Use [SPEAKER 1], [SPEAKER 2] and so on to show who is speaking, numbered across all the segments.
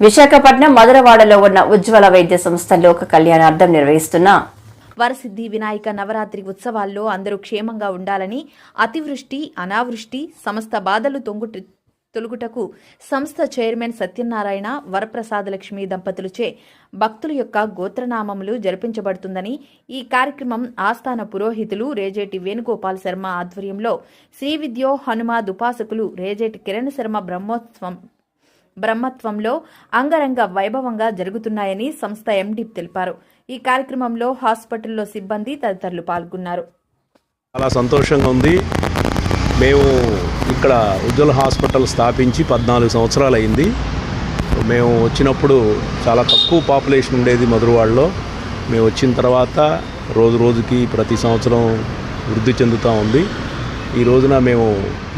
[SPEAKER 1] విశాఖపట్నం మధురవాడలో ఉన్న ఉజ్వల వైద్య సంస్థ లోక కళ్యాణార్థం నిర్వహిస్తున్న
[SPEAKER 2] వరసిద్ధి వినాయక నవరాత్రి ఉత్సవాల్లో అందరూ క్షేమంగా ఉండాలని అతివృష్టి అనావృష్టి సమస్త బాధలు తొంగు తొలుగుటకు సంస్థ చైర్మన్ సత్యనారాయణ వరప్రసాద లక్ష్మి దంపతులచే భక్తుల యొక్క గోత్రనామములు జరిపించబడుతుందని ఈ కార్యక్రమం ఆస్థాన పురోహితులు రేజేటి వేణుగోపాల్ శర్మ ఆధ్వర్యంలో శ్రీ విద్యో హనుమాద్ ఉపాసకులు రేజేటి కిరణ్ శర్మ బ్రహ్మోత్సవం బ్రహ్మత్వంలో అంగరంగ వైభవంగా జరుగుతున్నాయని సంస్థ ఎండీ తెలిపారు. ఈ కార్యక్రమంలో హాస్పిటల్లో సిబ్బంది తదితరులు పాల్గొన్నారు.
[SPEAKER 3] చాలా సంతోషంగా ఉంది. మేము ఇక్కడ ఉజ్వల హాస్పిటల్ స్థాపించి పద్నాలుగు సంవత్సరాలు అయింది మేము వచ్చినప్పుడు చాలా తక్కువ పాపులేషన్ ఉండేది మధురవాడలో. మేము వచ్చిన తర్వాత రోజు రోజుకి ప్రతి సంవత్సరం వృద్ధి చెందుతూ ఉంది. ఈ రోజున మేము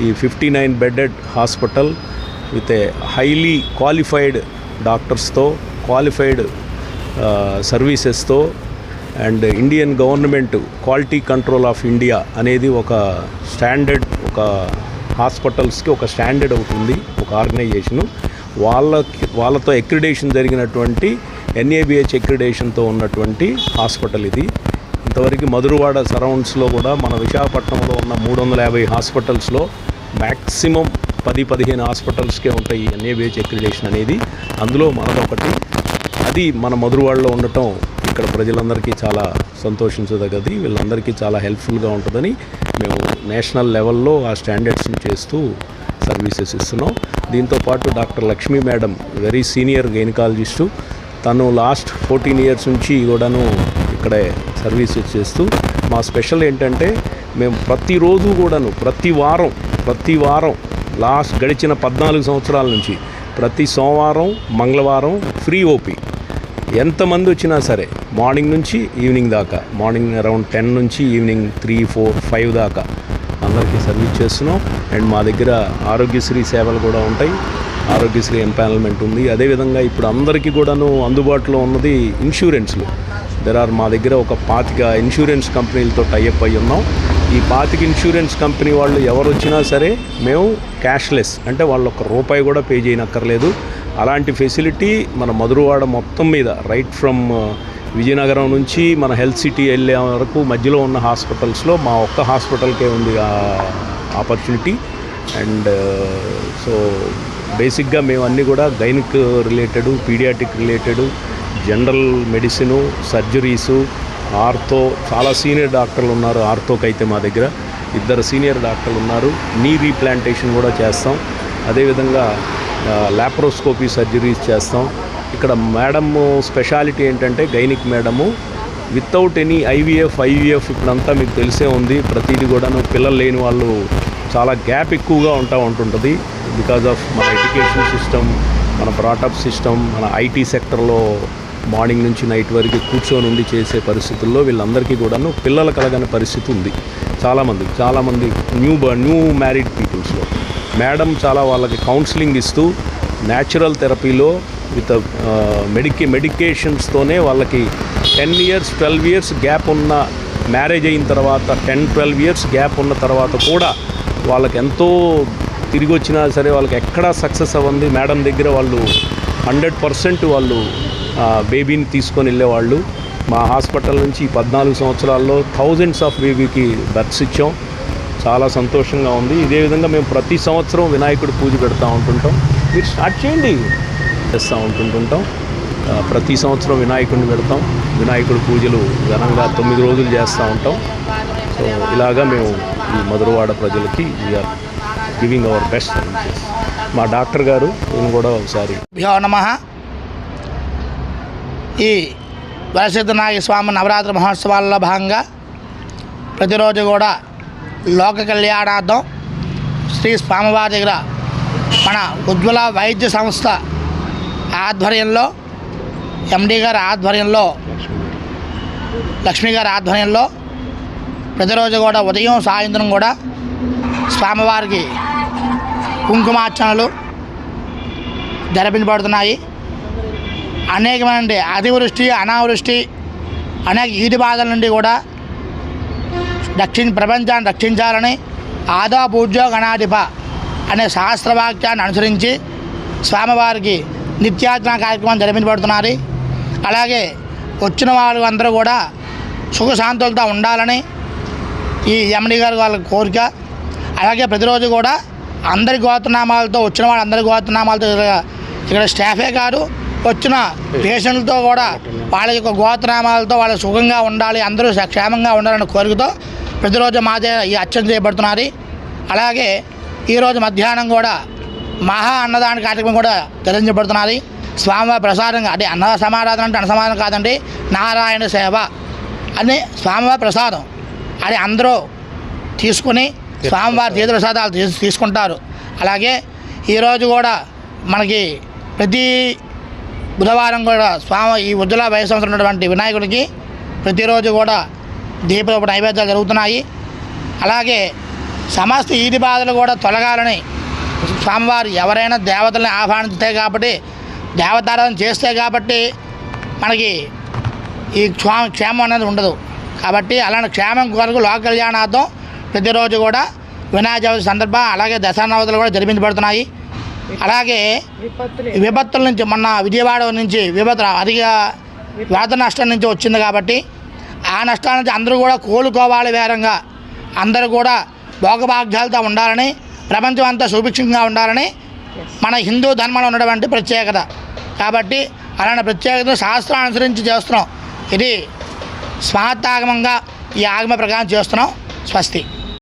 [SPEAKER 3] ఈ fifty nine bedded hospital with a highly qualified డాక్టర్స్తో qualified సర్వీసెస్తో and Indian government quality control of India అనేది ఒక స్టాండర్డ్ ఒక హాస్పిటల్స్కి ఒక స్టాండర్డ్ అవుతుంది ఒక ఆర్గనైజేషను వాళ్ళకి వాళ్ళతో ఎక్రిడేషన్ జరిగినటువంటి ఎన్ఏబిహెచ్ ఎక్రిడేషన్తో ఉన్నటువంటి హాస్పిటల్ ఇది. ఇంతవరకు మధురవాడ సరౌండ్స్లో కూడా మన విశాఖపట్నంలో ఉన్న మూడు వందల యాభై హాస్పిటల్స్లో మ్యాక్సిమం పది పదిహేను హాస్పిటల్స్కే ఉంటాయి ఎన్ఏబిహెచ్ అక్రిడేషన్ అనేది. అందులో మనదొకటి అది మన మధురవాడలో ఉండటం ఇక్కడ ప్రజలందరికీ చాలా సంతోషించదగ్గది వీళ్ళందరికీ చాలా హెల్ప్ఫుల్గా ఉంటుందని మేము నేషనల్ లెవెల్లో ఆ స్టాండర్డ్స్ని చేస్తూ సర్వీసెస్ ఇస్తున్నాం. దీంతోపాటు doctor Lakshmi madam very senior gynaecologist తను లాస్ట్ ఫోర్టీన్ ఇయర్స్ నుంచి కూడాను ఇక్కడే సర్వీసెస్ చేస్తూ మా స్పెషల్ ఏంటంటే మేము ప్రతిరోజు కూడాను ప్రతి వారం ప్రతి వారం లాస్ట్ గడిచిన పద్నాలుగు సంవత్సరాల నుంచి ప్రతి సోమవారం మంగళవారం ఫ్రీ ఓపీ. ఎంతమంది వచ్చినా సరే మార్నింగ్ నుంచి ఈవినింగ్ దాకా మార్నింగ్ అరౌండ్ టెన్ నుంచి ఈవినింగ్ త్రీ ఫోర్ ఫైవ్ దాకా అందరికీ సర్వీస్ చేస్తున్నాం. అండ్ మా దగ్గర ఆరోగ్యశ్రీ సేవలు కూడా ఉంటాయి. ఆరోగ్యశ్రీ ఎంపానల్మెంట్ ఉంది. అదేవిధంగా ఇప్పుడు అందరికీ కూడాను అందుబాటులో ఉన్నది ఇన్సూరెన్స్లు దెర్ ఆర్ మా దగ్గర ఒక పాతిక ఇన్సూరెన్స్ కంపెనీలతో టైఅప్ అయి ఉన్నాం. ఈ పాతిక ఇన్సూరెన్స్ కంపెనీ వాళ్ళు ఎవరు వచ్చినా సరే మేము క్యాష్లెస్ అంటే వాళ్ళు ఒక రూపాయి కూడా పే చేయనక్కర్లేదు. అలాంటి ఫెసిలిటీ మన మధురవాడ మొత్తం మీద రైట్ ఫ్రమ్ uh, విజయనగరం నుంచి మన హెల్త్ సిటీ వెళ్ళే వరకు మధ్యలో ఉన్న హాస్పిటల్స్లో మా ఒక్క హాస్పిటల్కే ఉంది ఆ ఆపర్చునిటీ అండ్ సో బేసిక్గా మేము అన్నీ కూడా gynaec related paediatric related general medicine surgeries ortho చాలా సీనియర్ డాక్టర్లు ఉన్నారు ఆర్థోకి అయితే మా దగ్గర. ఇద్దరు సీనియర్ డాక్టర్లు ఉన్నారు. నీ రీప్లాంటేషన్ కూడా చేస్తాం. అదేవిధంగా ల్యాప్రోస్కోపీ సర్జరీస్ చేస్తాం. ఇక్కడ మేడమ్ స్పెషాలిటీ ఏంటంటే gynaec madam. Without any IVF IVF ఇప్పుడంతా మీకు తెలిసే ఉంది. ప్రతిదీ కూడాను పిల్లలు లేని వాళ్ళు చాలా గ్యాప్ ఎక్కువగా ఉంటా ఉంటుంటుంది. బికాజ్ ఆఫ్ మన ఎడ్యుకేషన్ సిస్టమ్ మన బ్రాటప్ సిస్టమ్ మన ఐటీ సెక్టర్లో మార్నింగ్ నుంచి నైట్ వరకు కూర్చొని ఉండి చేసే పరిస్థితుల్లో వీళ్ళందరికీ కూడాను పిల్లలు కలగని పరిస్థితి ఉంది. చాలామంది చాలామంది న్యూ బ న్యూ మ్యారీడ్ పీపుల్స్లో మేడం చాలా వాళ్ళకి కౌన్సిలింగ్ ఇస్తూ న్యాచురల్ థెరపీలో విత్ మెడికే మెడికేషన్స్తోనే వాళ్ళకి ten years twelve years gap ఉన్న మ్యారేజ్ అయిన తర్వాత టెన్ ట్వెల్వ్ ఇయర్స్ గ్యాప్ ఉన్న తర్వాత కూడా వాళ్ళకి ఎంతో తిరిగి వచ్చినా సరే వాళ్ళకి ఎక్కడా సక్సెస్ అవ్వండి మేడం దగ్గర వాళ్ళు హండ్రెడ్ పర్సెంట్ వాళ్ళు బేబీని తీసుకొని వెళ్ళేవాళ్ళు మా హాస్పిటల్ నుంచి పద్నాలుగు సంవత్సరాల్లో థౌజండ్స్ ఆఫ్ బేబీకి బర్త్స్ ఇచ్చాం. చాలా సంతోషంగా ఉంది. ఇదే విధంగా మేము ప్రతి సంవత్సరం వినాయకుడు పూజ పెడతా ఉంటుంటాం. మీరు స్టార్ట్ చేయండి. చేస్తూ ఉంటుంటుంటాం. ప్రతి సంవత్సరం వినాయకుడిని పెడతాం. వినాయకుడి పూజలు ఘనంగా తొమ్మిది రోజులు చేస్తూ ఉంటాం. సో ఇలాగా మేము ఈ మధురవాడ ప్రజలకి we are giving our best మా డాక్టర్ గారు నేను కూడా ఒకసారి
[SPEAKER 4] నమ. ఈ వరసిద్ధనాయ స్వామి నవరాత్రి మహోత్సవాల్లో భాగంగా ప్రతిరోజు కూడా లోక కళ్యాణార్థం శ్రీ స్వామివారి దగ్గర మన ఉజ్వల వైద్య సంస్థ ఆధ్వర్యంలో ఎండి గారి ఆధ్వర్యంలో లక్ష్మి గారి ఆధ్వర్యంలో ప్రతిరోజు కూడా ఉదయం సాయంత్రం కూడా స్వామివారికి కుంకుమార్చనలు జరిపించబడుతున్నాయి అనేకమైన అతివృష్టి అనావృష్టి అనేక ఈటి బాధల నుండి కూడా రక్షి ప్రపంచాన్ని రక్షించాలని ఆదా పూజ్యో గణాధిప అనే శాస్త్రవాక్యాన్ని అనుసరించి స్వామివారికి నిత్యార్చన కార్యక్రమం జరిపించబడుతున్నారు. అలాగే వచ్చిన వాళ్ళు అందరూ కూడా సుఖశాంతులతో ఉండాలని ఈ ఎమ్మెల్యే గారు వాళ్ళ కోరిక. అలాగే ప్రతిరోజు కూడా అందరి గోత్రనామాలతో వచ్చిన వాళ్ళందరి గోత్రనామాలతో ఇక్కడ- ఇక్కడ స్టాఫే కాదు వచ్చిన పేషెంట్లతో కూడా వాళ్ళ యొక్క గోత్రనామాలతో వాళ్ళు సుఖంగా ఉండాలి అందరూ క్షేమంగా ఉండాలనే కోరికతో ప్రతిరోజు మాదే ఈ అర్చన చేయబడుతున్నది అలాగే ఈరోజు మధ్యాహ్నం కూడా మహా అన్నదాన కార్యక్రమం కూడా జరిపించబడుతున్నది స్వామివారి ప్రసాదంగా అంటే అన్న సమారాధన అంటే అన్న సమాధానం కాదండి నారాయణ సేవ అని స్వామివారి ప్రసాదం. అది అందరూ తీసుకుని స్వామివారి తీర్థ ప్రసాదాలు తీసు తీసుకుంటారు. అలాగే ఈరోజు కూడా మనకి ప్రతి బుధవారం కూడా స్వామి ఈ ఉజ్జల వయసు ఉన్నటువంటి వినాయకుడికి ప్రతిరోజు కూడా దీప నైవేద్యాలు జరుగుతున్నాయి. అలాగే సమస్త ఈది బాధలు కూడా తొలగాలని స్వామివారు ఎవరైనా దేవతల్ని ఆహ్వానిస్తే కాబట్టి దేవతారాధన చేస్తే కాబట్టి మనకి ఈ స్వామి క్షేమం అనేది ఉండదు. కాబట్టి అలాంటి క్షేమం కొరకు లోక కళ్యాణార్థం ప్రతిరోజు కూడా వినాయక చవితి సందర్భం అలాగే దశానవతులు కూడా జరిపించబడుతున్నాయి. అలాగే విపత్తుల. నుంచి మొన్న విజయవాడ నుంచి విపత్తు అధిక వేత నష్టం నుంచి వచ్చింది కాబట్టి ఆ నష్టాల నుంచి అందరూ కూడా కోలుకోవాలి వేరంగా. అందరూ కూడా భోగభాగ్యాలతో ఉండాలని ప్రపంచం అంతా సుభిక్షంగా ఉండాలని మన హిందూ ధర్మంలో ఉన్నటువంటి ప్రత్యేకత. కాబట్టి అలాంటి ప్రత్యేకత శాస్త్రం అనుసరించి చేస్తున్నాం. ఇది స్వాతాగమంగా ఈ ఆగమ ప్రకారం చేస్తున్నాం. స్వస్తి.